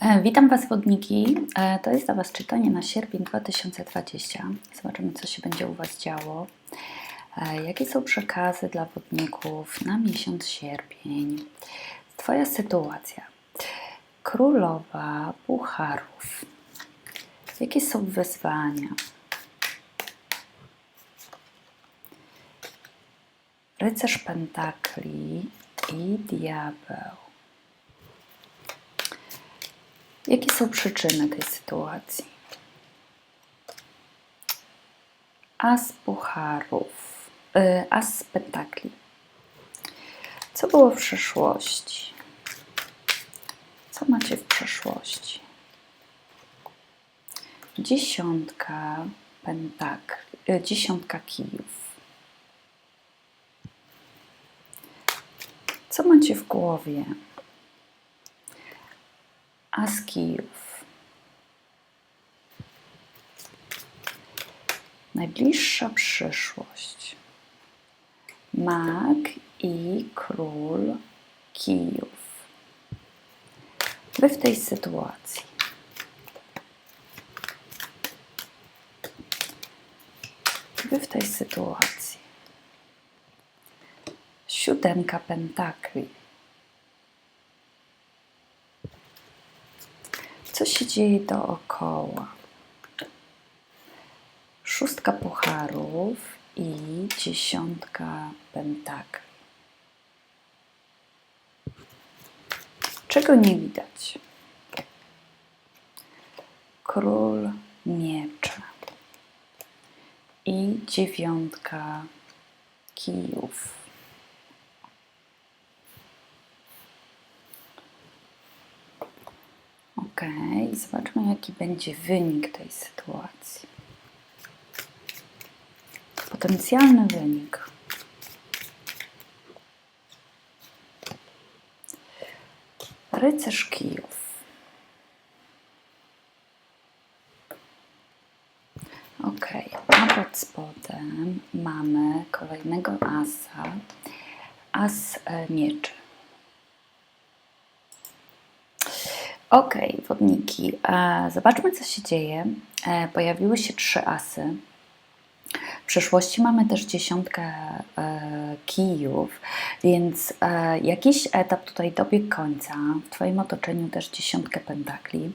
E, Witam Was, wodniki. E, To jest dla Was czytanie na sierpień 2020. Zobaczymy, co się będzie u Was działo. E, Jakie są przekazy dla wodników na miesiąc sierpień? Twoja sytuacja. Królowa Pucharów. Jakie są wyzwania? Rycerz Pentakli i Diabeł. Jakie są przyczyny tej sytuacji? As pucharów, y, as. Co było w przeszłości? Co macie w przeszłości? Dziesiątka pentakli, y, dziesiątka kijów. Co macie w głowie? As kijów. Najbliższa przyszłość. Mag i król kijów. Wy w tej sytuacji. Wy w tej sytuacji. Siódemka pentakli. Co się dzieje dookoła? Szóstka pucharów i dziesiątka pentakli. Czego nie widać? Król mieczy i dziewiątka kijów. Ok, zobaczmy, jaki będzie wynik tej sytuacji. Potencjalny wynik. Rycerz kijów. Ok, a pod spodem mamy kolejnego asa. As e, mieczy. Ok, wodniki. E, Zobaczmy, co się dzieje. E, Pojawiły się trzy asy. W przeszłości mamy też dziesiątkę e, kijów, więc jakiś etap tutaj dobiegł końca. W Twoim otoczeniu też dziesiątkę pentakli.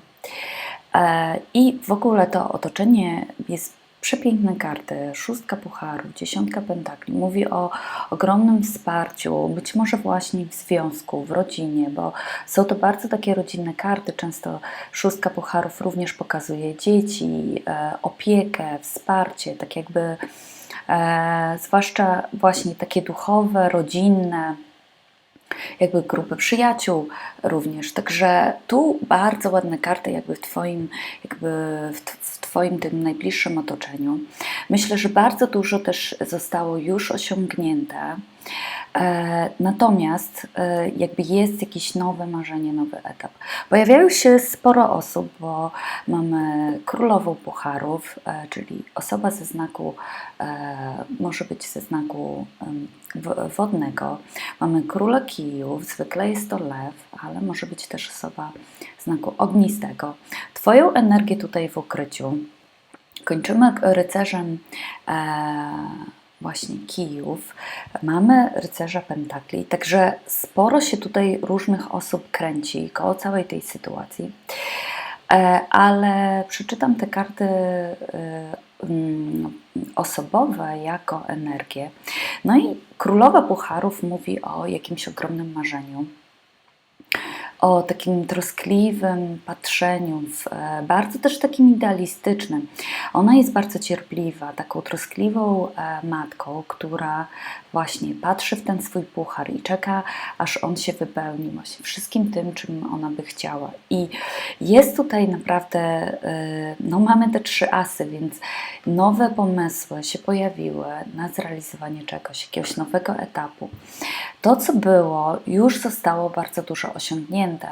I w ogóle to otoczenie jest przepiękne karty. Szóstka pucharów, dziesiątka pentakli. Mówi o ogromnym wsparciu, być może właśnie w związku, w rodzinie, bo są to bardzo takie rodzinne karty. Często szóstka pucharów również pokazuje dzieci, e, opiekę, wsparcie, tak jakby e, zwłaszcza właśnie takie duchowe, rodzinne jakby grupy przyjaciół również. Także tu bardzo ładne karty jakby w Twoim, jakby w, w Twoim tym najbliższym otoczeniu. Myślę, że bardzo dużo też zostało już osiągnięte. E, natomiast e, jakby jest jakieś nowe marzenie, nowy etap. Pojawiają się sporo osób, bo mamy królową pucharów, e, czyli osoba ze znaku, może być ze znaku wodnego. Mamy króla kijów, zwykle jest to lew, ale może być też osoba znaku ognistego. Twoją energię tutaj w ukryciu kończymy rycerzem właśnie kijów. Mamy rycerza pentakli, także sporo się tutaj różnych osób kręci koło całej tej sytuacji. E, ale przeczytam te karty e, mm, osobowe jako energię. No i królowa pucharów mówi o jakimś ogromnym marzeniu o takim troskliwym patrzeniu, w, e, bardzo też takim idealistycznym. Ona jest bardzo cierpliwa, taką troskliwą e, matką, która właśnie patrzy w ten swój puchar i czeka, aż on się wypełni właśnie wszystkim tym, czym ona by chciała. I jest tutaj naprawdę, e, no mamy te trzy asy, więc nowe pomysły się pojawiły na zrealizowanie czegoś, jakiegoś nowego etapu. To, co było, już zostało bardzo dużo osiągnięte.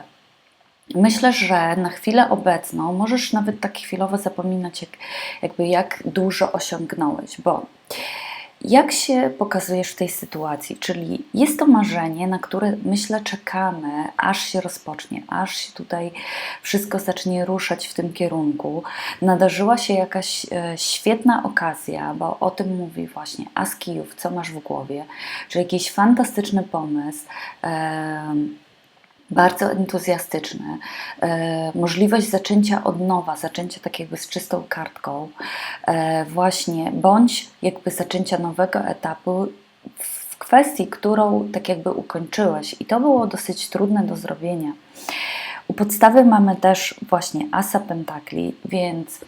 Myślę, że na chwilę obecną możesz nawet tak chwilowo zapominać, jak, jakby jak dużo osiągnąłeś, bo jak się pokazujesz w tej sytuacji? Czyli jest to marzenie, na które myślę czekamy, aż się rozpocznie, aż się tutaj wszystko zacznie ruszać w tym kierunku. Nadarzyła się jakaś e, świetna okazja, bo o tym mówi właśnie Askijów, co masz w głowie, czyli jakiś fantastyczny pomysł. E, bardzo entuzjastyczny, e, możliwość zaczęcia od nowa, zaczęcia tak jakby z czystą kartką, e, właśnie, bądź jakby zaczęcia nowego etapu w kwestii, którą tak jakby ukończyłeś. I to było dosyć trudne do zrobienia. U podstawy mamy też właśnie Asa Pentakli, więc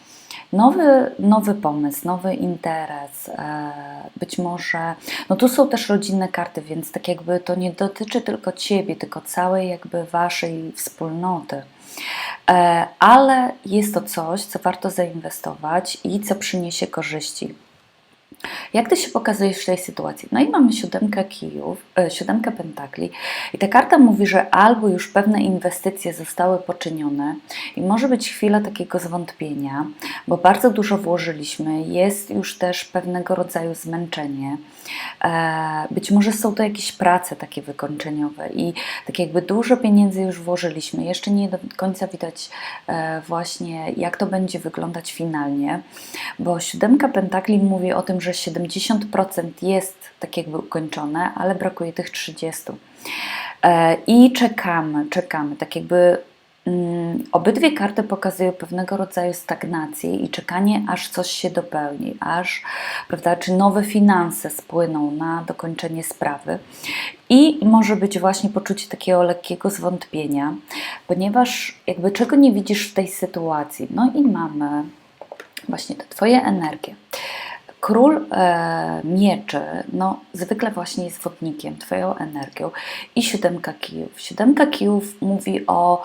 nowy, nowy pomysł, nowy interes, e, być może, no tu są też rodzinne karty, więc tak jakby to nie dotyczy tylko Ciebie, tylko całej jakby Waszej wspólnoty. E, Ale jest to coś, co warto zainwestować i co przyniesie korzyści. Jak ty się pokazujesz w tej sytuacji? No i mamy siódemkę kijów, e, siódemkę pentakli i ta karta mówi, że albo już pewne inwestycje zostały poczynione i może być chwila takiego zwątpienia, bo bardzo dużo włożyliśmy, jest już też pewnego rodzaju zmęczenie. E, być może są to jakieś prace takie wykończeniowe i tak jakby dużo pieniędzy już włożyliśmy, jeszcze nie do końca widać e, właśnie jak to będzie wyglądać finalnie, bo siódemka pentakli mówi o tym, że 70% jest tak jakby ukończone, ale brakuje tych 30%. E, I czekamy, czekamy, tak jakby mm, obydwie karty pokazują pewnego rodzaju stagnację i czekanie, aż coś się dopełni, aż, prawda, czy nowe finanse spłyną na dokończenie sprawy. I może być właśnie poczucie takiego lekkiego zwątpienia, ponieważ jakby czego nie widzisz w tej sytuacji. No i mamy właśnie te Twoje energie. Król e, mieczy, no zwykle właśnie jest wodnikiem, Twoją energią i siódemka kijów. Siódemka kijów mówi o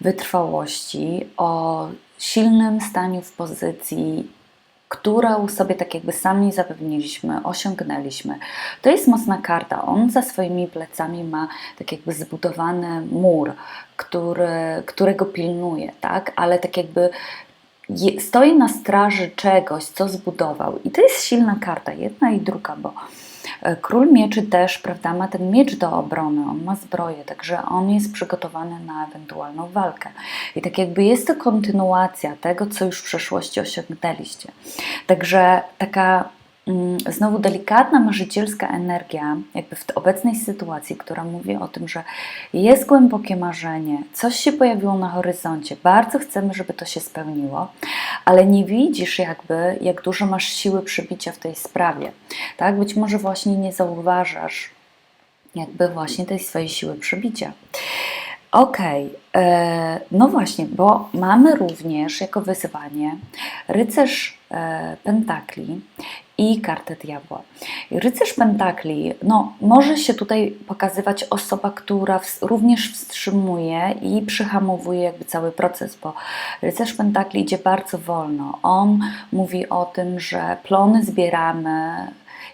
wytrwałości, o silnym staniu w pozycji, którą sobie tak jakby sami zapewniliśmy, osiągnęliśmy. To jest mocna karta. On za swoimi plecami ma tak jakby zbudowany mur, który, którego pilnuje, tak? Ale tak jakby stoi na straży czegoś, co zbudował. I to jest silna karta, jedna i druga, bo e, król mieczy też, prawda, ma ten miecz do obrony, on ma zbroję, także on jest przygotowany na ewentualną walkę. I tak jakby jest to kontynuacja tego, co już w przeszłości osiągnęliście. Także taka znowu delikatna marzycielska energia, jakby w obecnej sytuacji, która mówi o tym, że jest głębokie marzenie, coś się pojawiło na horyzoncie, bardzo chcemy, żeby to się spełniło, ale nie widzisz jakby, jak dużo masz siły przybicia w tej sprawie. Tak? Być może właśnie nie zauważasz jakby właśnie tej swojej siły przybicia. Okej, okay. E, no właśnie, bo mamy również jako wyzwanie rycerz e, pentakli i kartę diabła. Rycerz pentakli, no może się tutaj pokazywać osoba, która również wstrzymuje i przyhamowuje jakby cały proces, bo rycerz pentakli idzie bardzo wolno. On mówi o tym, że plony zbieramy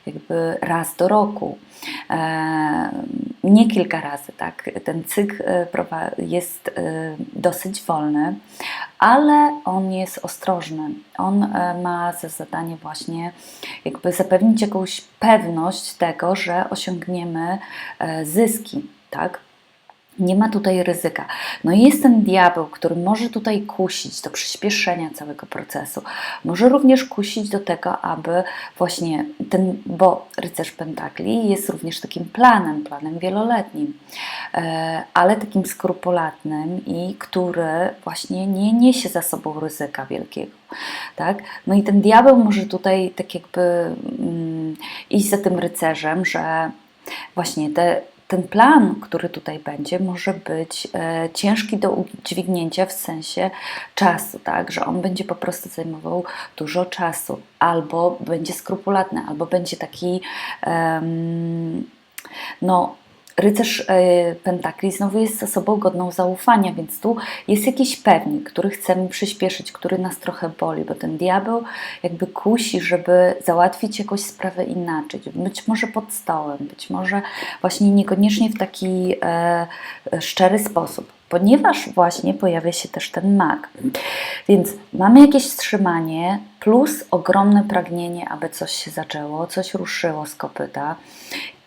jakby raz do roku. E, nie kilka razy, tak. Ten cykl e, jest e, dosyć wolny, ale on jest ostrożny. On ma za zadanie właśnie jakby zapewnić jakąś pewność tego, że osiągniemy zyski, tak. Nie ma tutaj ryzyka. No i jest ten diabeł, który może tutaj kusić do przyspieszenia całego procesu. Może również kusić do tego, aby właśnie ten, bo rycerz pentakli jest również takim planem, planem wieloletnim, e, ale takim skrupulatnym i który właśnie nie niesie za sobą ryzyka wielkiego. Tak? No i ten diabeł może tutaj tak jakby mm, iść za tym rycerzem, że właśnie te ten plan, który tutaj będzie, może być e, ciężki do udźwignięcia w sensie czasu, tak, że on będzie po prostu zajmował dużo czasu, albo będzie skrupulatny, albo będzie taki, um, no, rycerz e, pentakli znowu jest osobą godną zaufania, więc tu jest jakiś pewnik, który chcemy przyspieszyć, który nas trochę boli, bo ten diabeł jakby kusi, żeby załatwić jakąś sprawę inaczej, być może pod stołem, być może właśnie niekoniecznie w taki e, szczery sposób ponieważ właśnie pojawia się też ten mag. Więc mamy jakieś wstrzymanie plus ogromne pragnienie, aby coś się zaczęło, coś ruszyło z kopyta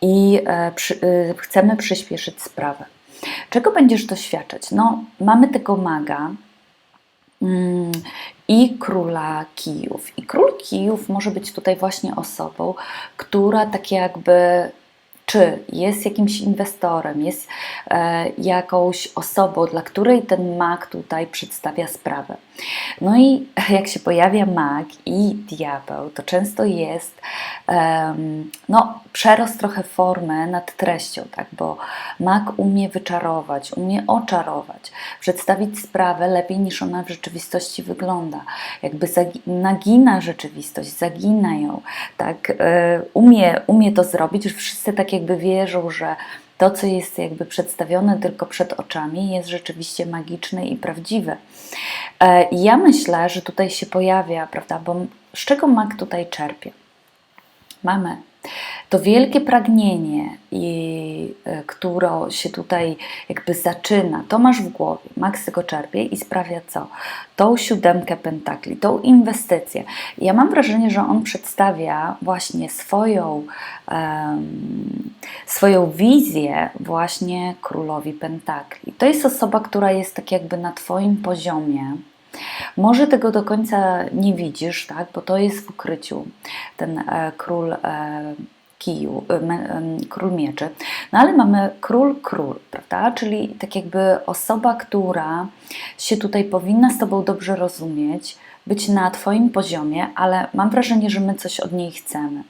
i e, y, chcemy przyspieszyć sprawę. Czego będziesz doświadczać? No, mamy tego maga, mm, i króla kijów. I król kijów może być tutaj właśnie osobą, która tak jakby czy jest jakimś inwestorem, jest e, jakąś osobą, dla której ten mag tutaj przedstawia sprawę. No i jak się pojawia mag i diabeł, to często jest um, no, przerost trochę formy nad treścią, tak? bo mag umie wyczarować, umie oczarować, przedstawić sprawę lepiej niż ona w rzeczywistości wygląda. Jakby nagina rzeczywistość, zagina ją, tak? E, umie, umie to zrobić, wszyscy tak jakby wierzą, że to, co jest jakby przedstawione tylko przed oczami, jest rzeczywiście magiczne i prawdziwe. E, ja myślę, że tutaj się pojawia, prawda, bo z czego mag tutaj czerpie? Mamy to wielkie pragnienie, i, e, które się tutaj jakby zaczyna, to masz w głowie, Max tego czerpie i sprawia co? Tą siódemkę pentakli, tą inwestycję. Ja mam wrażenie, że on przedstawia właśnie swoją, um, swoją wizję właśnie królowi pentakli. To jest osoba, która jest tak jakby na Twoim poziomie, może tego do końca nie widzisz, tak, bo to jest w ukryciu ten e, król e, kiju, e, e, król mieczy. No ale mamy król, król, prawda? Czyli tak jakby osoba, która się tutaj powinna z Tobą dobrze rozumieć, być na Twoim poziomie, ale mam wrażenie, że my coś od niej chcemy.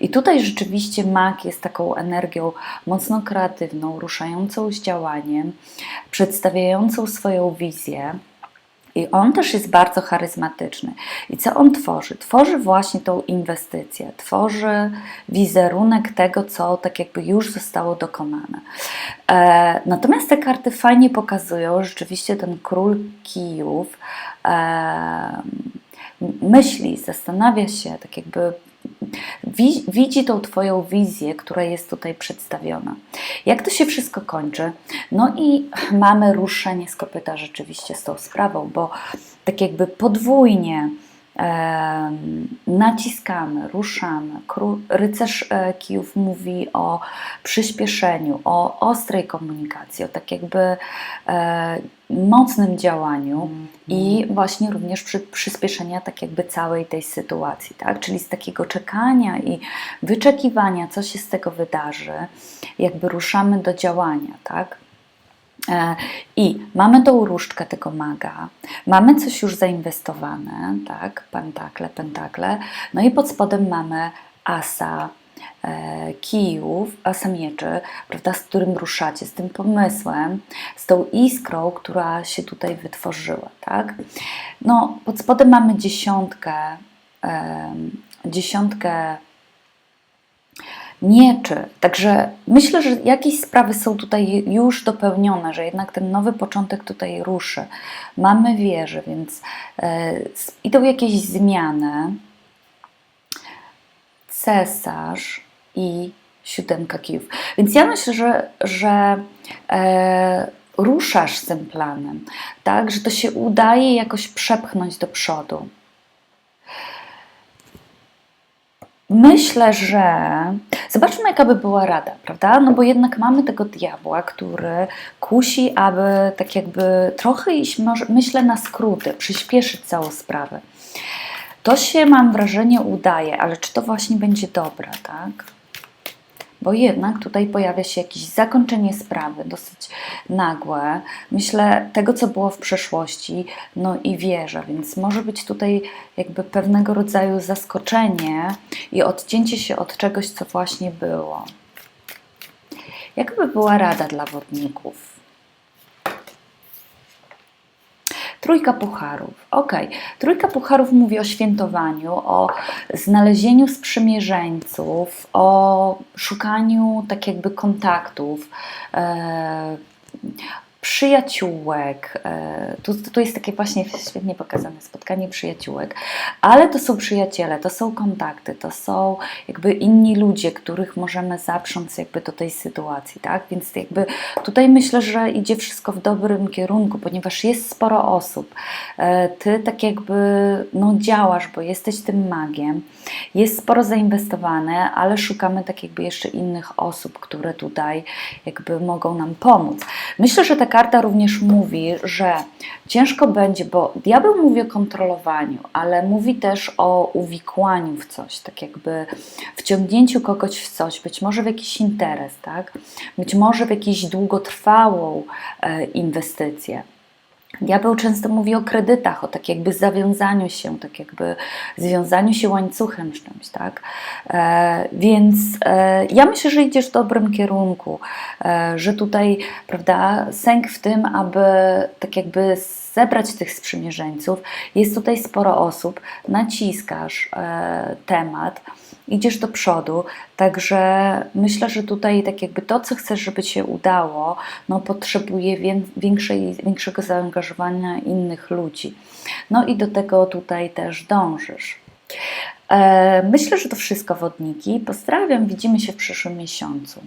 I tutaj rzeczywiście mak jest taką energią mocno kreatywną, ruszającą z działaniem, przedstawiającą swoją wizję i on też jest bardzo charyzmatyczny. I co on tworzy? Tworzy właśnie tą inwestycję, tworzy wizerunek tego, co tak jakby już zostało dokonane. E, natomiast te karty fajnie pokazują, rzeczywiście ten król kijów e, myśli, zastanawia się, tak jakby widzi tą Twoją wizję, która jest tutaj przedstawiona. Jak to się wszystko kończy? No i mamy ruszenie z kopyta rzeczywiście z tą sprawą, bo tak jakby podwójnie naciskamy, ruszamy. rycerz e, kijów mówi o przyspieszeniu, o ostrej komunikacji, o tak jakby e, mocnym działaniu i właśnie również przy, przyspieszenia tak jakby całej tej sytuacji, tak? Czyli z takiego czekania i wyczekiwania, co się z tego wydarzy, jakby ruszamy do działania, tak? E, I mamy tą różdżkę tego maga, mamy coś już zainwestowane, tak, pentakle, pentakle, no i pod spodem mamy asa e, kijów, asa mieczy, prawda, z którym ruszacie, z tym pomysłem, z tą iskrą, która się tutaj wytworzyła, tak. No, pod spodem mamy dziesiątkę, dziesiątkę mieczy. Także myślę, że jakieś sprawy są tutaj już dopełnione, że jednak ten nowy początek tutaj ruszy. Mamy wieżę, więc e, idą jakieś zmiany. Cesarz i siódemka kijów. Więc ja myślę, że, że e, ruszasz z tym planem, tak, że to się udaje jakoś przepchnąć do przodu. Myślę, że zobaczmy, jaka by była rada, prawda? No bo jednak mamy tego diabła, który kusi, aby tak jakby trochę iść, myślę, na skróty, przyspieszyć całą sprawę. To się, mam wrażenie, udaje, ale czy to właśnie będzie dobre, tak? Bo jednak tutaj pojawia się jakieś zakończenie sprawy, dosyć nagłe. Myślę tego, co było w przeszłości, no i wierzę, więc może być tutaj jakby pewnego rodzaju zaskoczenie i odcięcie się od czegoś, co właśnie było. Jaka by była rada dla wodników? Trójka pucharów. Ok, trójka pucharów mówi o świętowaniu, o znalezieniu sprzymierzeńców, o szukaniu tak jakby kontaktów. E, przyjaciółek. E, Tu, tu jest takie właśnie świetnie pokazane spotkanie przyjaciółek, ale to są przyjaciele, to są kontakty, to są jakby inni ludzie, których możemy zaprząc jakby do tej sytuacji, tak? Więc jakby tutaj myślę, że idzie wszystko w dobrym kierunku, ponieważ jest sporo osób. E, Ty tak jakby no, działasz, bo jesteś tym magiem. Jest sporo zainwestowane, ale szukamy tak jakby jeszcze innych osób, które tutaj jakby mogą nam pomóc. Myślę, że ta karta również mówi, że ciężko będzie, bo diabeł mówi o kontrolowaniu, ale mówi też o uwikłaniu w coś, tak jakby wciągnięciu kogoś w coś, być może w jakiś interes, tak? Być może w jakąś długotrwałą e, inwestycję. Diabeł często mówi o kredytach, o tak jakby zawiązaniu się, tak jakby związaniu się łańcuchem z czymś, tak? E, więc e, ja myślę, że idziesz w dobrym kierunku, e, że tutaj, prawda, sęk w tym, aby tak jakby zebrać tych sprzymierzeńców. Jest tutaj sporo osób, naciskasz e, temat, idziesz do przodu, także myślę, że tutaj tak jakby to, co chcesz, żeby się udało, no potrzebuje wię- większej, większego zaangażowania innych ludzi. No i do tego tutaj też dążysz. E, Myślę, że to wszystko wodniki. Pozdrawiam, widzimy się w przyszłym miesiącu.